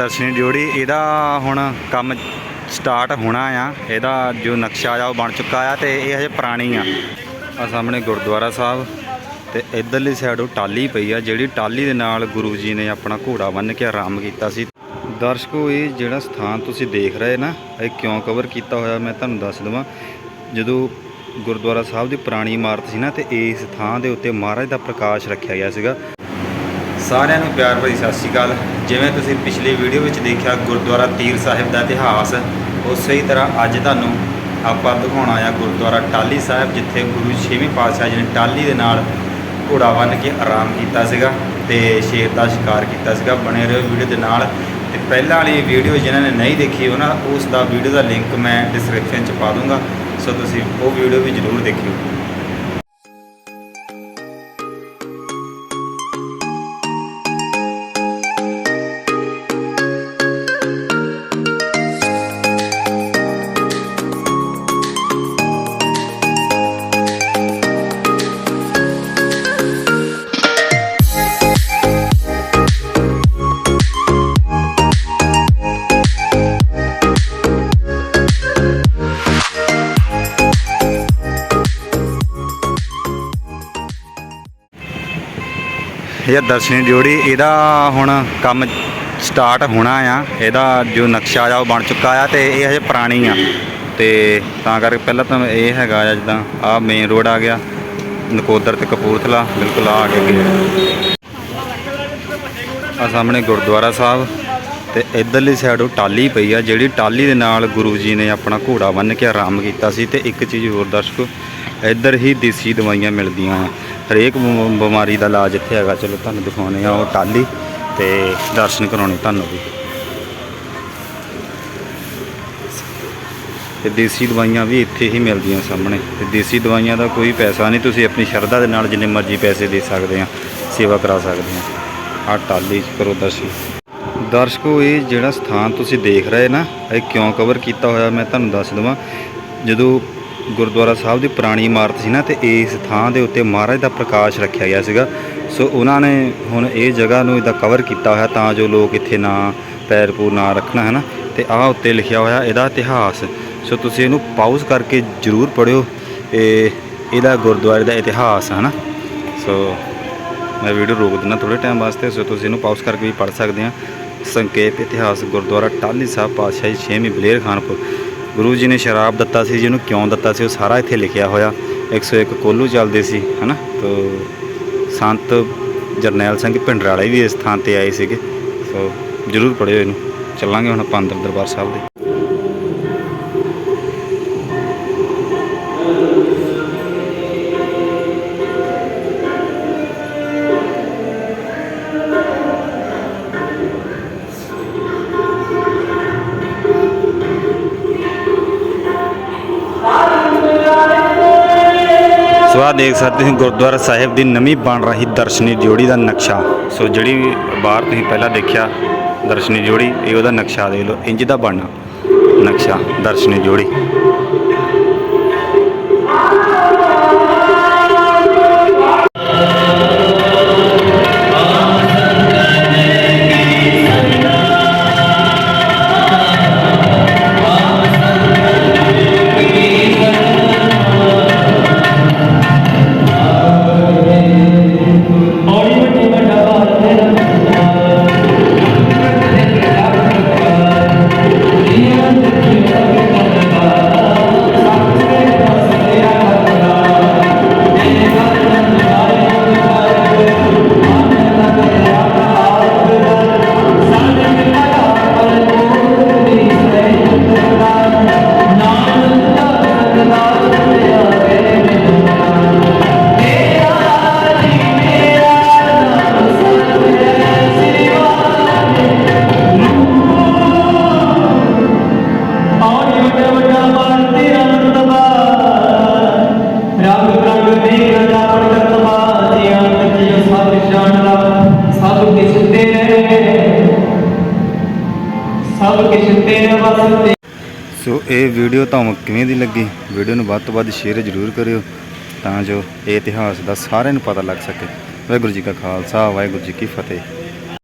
ਦਰਸ਼ਨੀ duty, ਇਹਦਾ ਹੁਣ ਕੰਮ ਸਟਾਰਟ ਹੋਣਾ ਆ। ਇਹਦਾ ਜੋ ਨਕਸ਼ਾ ਆ, ਉਹ ਬਣ ਚੁੱਕਾ ਆ ਤੇ ਇਹ ਹਜੇ ਪੁਰਾਣੀ ਆ। ਆ ਸਾਹਮਣੇ ਗੁਰਦੁਆਰਾ ਸਾਹਿਬ ਤੇ ਇਧਰਲੀ ਸਾਈਡ ਉਹ ਟਾਲੀ ਪਈ ਆ, ਜਿਹੜੀ ਟਾਲੀ ਦੇ ਨਾਲ ਗੁਰੂ ਜੀ ਨੇ ਆਪਣਾ ਘੋੜਾ ਬੰਨ੍ਹ ਕੇ ਆਰਾਮ ਕੀਤਾ ਸੀ। ਦਰਸ਼ਕੋ, ਇਹ ਜਿਹੜਾ ਸਥਾਨ ਤੁਸੀਂ ਦੇਖ ਰਹੇ ਨਾ, ਇਹ ਕਿਉਂ ਕਵਰ ਕੀਤਾ ਹੋਇਆ, ਮੈਂ ਤੁਹਾਨੂੰ ਦੱਸ ਦਵਾਂ। ਜਦੋਂ ਗੁਰਦੁਆਰਾ ਸਾਹਿਬ ਦੀ ਪੁਰਾਣੀ ਇਮਾਰਤ ਸੀ ਨਾ, ਤੇ ਇਸ ਥਾਂ ਦੇ ਉੱਤੇ ਮਹਾਰਾਜ ਦਾ ਪ੍ਰਕਾਸ਼ ਰੱਖਿਆ ਗਿਆ ਸੀਗਾ। ਸਾਰਿਆਂ ਨੂੰ ਪਿਆਰ ਭਰੀ ਸਤਿ ਸ਼੍ਰੀ ਅਕਾਲ। ਜਿਵੇਂ ਤੁਸੀਂ ਪਿਛਲੀ ਵੀਡੀਓ ਵਿੱਚ ਦੇਖਿਆ, ਗੁਰਦੁਆਰਾ ਤੀਰ ਸਾਹਿਬ ਦਾ ਇਤਿਹਾਸ, ਉਸੇ ਹੀ ਤਰ੍ਹਾਂ ਅੱਜ ਤੁਹਾਨੂੰ ਆਪਾਂ ਦਿਖਾਉਣਾ ਆ ਗੁਰਦੁਆਰਾ ਟਾਲੀ ਸਾਹਿਬ, ਜਿੱਥੇ ਗੁਰੂ ਛੇਵੀਂ ਪਾਤਸ਼ਾਹ ਜੀ ਨੇ ਟਾਲੀ ਦੇ ਨਾਲ ਘੋੜਾ ਬੰਨ੍ਹ ਕੇ ਆਰਾਮ ਕੀਤਾ ਸੀਗਾ ਤੇ ਸ਼ੇਰ ਦਾ ਸ਼ਿਕਾਰ ਕੀਤਾ ਸੀਗਾ, ਬਣੇ ਰਹੋ ਵੀਡੀਓ ਦੇ ਨਾਲ। ਤੇ ਪਹਿਲਾਂ ਵਾਲੀ ਵੀਡੀਓ ਜਿਨ੍ਹਾਂ ਨੇ ਨਹੀਂ ਦੇਖੀ, ਉਹਨਾਂ ਉਸ ਦਾ ਵੀਡੀਓ ਦਾ ਲਿੰਕ ਮੈਂ ਡਿਸਕ੍ਰਿਪਸ਼ਨ 'ਚ ਪਾ ਦੂੰਗਾ। ਸੋ ਤੁਸੀਂ ਉਹ ਵੀਡੀਓ ਵੀ ਜ਼ਰੂਰ ਦੇਖਿਓ। ਇਹ ਦਰਸ਼ਨੀ ਡਿਊਟੀ, ਇਹਦਾ ਹੁਣ ਕੰਮ ਸਟਾਰਟ ਹੋਣਾ ਆ। ਇਹਦਾ ਜੋ ਨਕਸ਼ਾ ਆ, ਉਹ ਬਣ ਚੁੱਕਾ ਆ ਤੇ ਇਹ ਹਜੇ ਪੁਰਾਣੀ ਆ। ਤੇ ਤਾਂ ਕਰਕੇ ਪਹਿਲਾਂ ਤਾਂ ਇਹ ਹੈਗਾ ਆ ਜਿੱਦਾਂ ਆ ਮੇਨ ਰੋਡ ਆ ਗਿਆ, ਨਕੋਦਰ ਤੇ ਕਪੂਰਥਲਾ, ਬਿਲਕੁਲ ਆ ਕੇ ਗਿਆ ਆ ਸਾਹਮਣੇ ਗੁਰਦੁਆਰਾ ਸਾਹਿਬ ਤੇ ਇਧਰਲੀ ਸਾਈਡ ਉਹ ਟਾਲੀ ਪਈ ਆ, ਜਿਹੜੀ ਟਾਲੀ ਦੇ ਨਾਲ ਗੁਰੂ ਜੀ ਨੇ ਆਪਣਾ ਘੋੜਾ ਬੰਨ੍ਹ ਕੇ ਆਰਾਮ ਕੀਤਾ ਸੀ ਤੇ ਇੱਕ ਚੀਜ਼ ਹੋਰ ਦਰਸ਼ਕੋ, ਇੱਧਰ ਹੀ ਦੇਸੀ ਦਵਾਈਆਂ ਮਿਲਦੀਆਂ ਆ। ਹਰੇਕ ਬਿਮ- ਬਿਮਾਰੀ ਦਾ ਇਲਾਜ ਇੱਥੇ ਹੈਗਾ। ਚਲੋ ਤੁਹਾਨੂੰ ਦਿਖਾਉਣੇ ਆ ਉਹ ਟਾਲੀ ਤੇ ਦਰਸ਼ਨ ਕਰਾਉਣੇ ਤੁਹਾਨੂੰ ਵੀ। ਤੇ ਦੇਸੀ ਦਵਾਈਆਂ ਵੀ ਇੱਥੇ ਹੀ ਮਿਲਦੀਆਂ ਸਾਹਮਣੇ। ਤੇ ਦੇਸੀ ਦਵਾਈਆਂ ਦਾ ਕੋਈ ਪੈਸਾ ਨਹੀਂ, ਤੁਸੀਂ ਆਪਣੀ ਸ਼ਰਧਾ ਦੇ ਨਾਲ ਜਿੰਨੇ ਮਰਜ਼ੀ ਪੈਸੇ ਦੇ ਸਕਦੇ ਆ ਸੇਵਾ ਕਰਾ ਸਕਦੇ ਆ ਆ ਟਾਲੀ 'ਚ ਕਰੋ ਦਰਸ਼ੀ ਦਰਸ਼ਕੋ, ਇਹ ਜਿਹੜਾ ਸਥਾਨ ਤੁਸੀਂ ਦੇਖ ਰਹੇ ਨਾ, ਇਹ ਕਿਉਂ ਕਵਰ ਕੀਤਾ ਹੋਇਆ ਮੈਂ ਤੁਹਾਨੂੰ ਦੱਸ ਦਵਾਂ। ਜਦੋਂ ਗੁਰਦੁਆਰਾ ਸਾਹਿਬ ਦੀ ਪੁਰਾਣੀ ਇਮਾਰਤ ਸੀ ਨਾ ਤੇ ਇਸ ਥਾਂ ਦੇ ਉੱਤੇ ਮਹਾਰਾਜ ਦਾ ਪ੍ਰਕਾਸ਼ ਰੱਖਿਆ ਗਿਆ ਸੀਗਾ। ਸੋ ਉਹਨਾਂ ਨੇ ਹੁਣ ਇਹ ਜਗ੍ਹਾ ਨੂੰ ਇਹਦਾ ਕਵਰ ਕੀਤਾ ਹੋਇਆ ਤਾਂ ਜੋ ਲੋਕ ਇੱਥੇ ਨਾ ਪੈਰ ਪੂਰ ਨਾ ਰੱਖਣਾ ਹੈ ਨਾ ਤੇ ਆਹ ਉੱਤੇ ਲਿਖਿਆ ਹੋਇਆ ਇਹਦਾ ਇਤਿਹਾਸ। ਸੋ ਤੁਸੀਂ ਇਹਨੂੰ ਪਾਉਜ਼ ਕਰਕੇ ਜ਼ਰੂਰ ਪੜਿਓ ਇਹ ਇਹਦਾ ਗੁਰਦੁਆਰੇ ਦਾ ਇਤਿਹਾਸ ਹੈ ਨਾ ਸੋ ਮੈਂ ਵੀਡੀਓ ਰੋਕ ਦਿੰਦਾ ਥੋੜੇ ਟਾਈਮ ਵਾਸਤੇ। ਸੋ ਤੁਸੀਂ ਇਹਨੂੰ ਪਾਉਜ਼ ਕਰਕੇ ਵੀ ਪੜ ਸਕਦੇ ਆ। ਸੰਖੇਪ ਇਤਿਹਾਸ ਗੁਰਦੁਆਰਾ ਟਾਹਲੀ ਸਾਹਿਬ ਪਾਤਸ਼ਾਹੀ ਛੇਵੀਂ ਬਲੇਰ ਖਾਨਪੁਰ। ਗੁਰੂ ਜੀ ਨੇ ਸ਼ਰਾਬ ਦਿੱਤਾ ਸੀ, ਜਿਹਨੂੰ ਕਿਉਂ ਦਿੱਤਾ ਸੀ, ਉਹ ਸਾਰਾ ਇੱਥੇ ਲਿਖਿਆ ਹੋਇਆ। 101 ਕੋਲੂ ਚੱਲਦੇ ਸੀ, ਹਨਾ? ਤੋ ਸੰਤ ਜਰਨੈਲ ਸਿੰਘ ਭਿੰਡਰਾਲੇ ਵੀ ਇਸ ਥਾਂ ਤੇ ਆਏ ਸੀਗੇ। ਸੋ ਜਰੂਰ ਪੜਿਓ ਇਹਨੂੰ। ਚੱਲਾਂਗੇ ਹੁਣ ਆਪਾਂ ਅੰਦਰ ਦਰਬਾਰ ਸਾਹਿਬ ਦੇ। ਸੋ ਦੇਖ ਸਕਦੇ ਹੋ ਗੁਰਦੁਆਰਾ ਸਾਹਿਬ ਦੀ ਨਵੀਂ ਬਣ ਰਹੀ ਦਰਸ਼ਨੀ ਜੋੜੀ ਦਾ ਨਕਸ਼ਾ। ਸੋ ਜਿਹੜੀ ਬਾਹਰ ਤੁਸੀਂ ਪਹਿਲਾਂ ਦੇਖਿਆ ਦਰਸ਼ਨੀ ਜੋੜੀ, ਇਹ ਉਹਦਾ ਨਕਸ਼ਾ ਦੇਖ ਲਓ। ਇੰਜ ਦਾ ਬਣਨਾ ਨਕਸ਼ਾ, ਦਰਸ਼ਨੀ ਜੋੜੀ। ਸੋ ਇਹ ਵੀਡੀਓ ਤੁਹਾਨੂੰ ਕਿਵੇਂ ਦੀ ਲੱਗੀ? ਵੀਡੀਓ ਨੂੰ ਵੱਧ ਤੋਂ ਵੱਧ ਸ਼ੇਅਰ ਜ਼ਰੂਰ ਕਰਿਓ ਤਾਂ ਜੋ ਇਹ ਇਤਿਹਾਸ ਦਾ ਸਾਰਿਆਂ ਨੂੰ ਪਤਾ ਲੱਗ ਸਕੇ। ਵਾਹਿਗੁਰੂ ਜੀ ਕਾ ਖਾਲਸਾ, ਵਾਹਿਗੁਰੂ ਜੀ ਕੀ ਫਤਿਹ।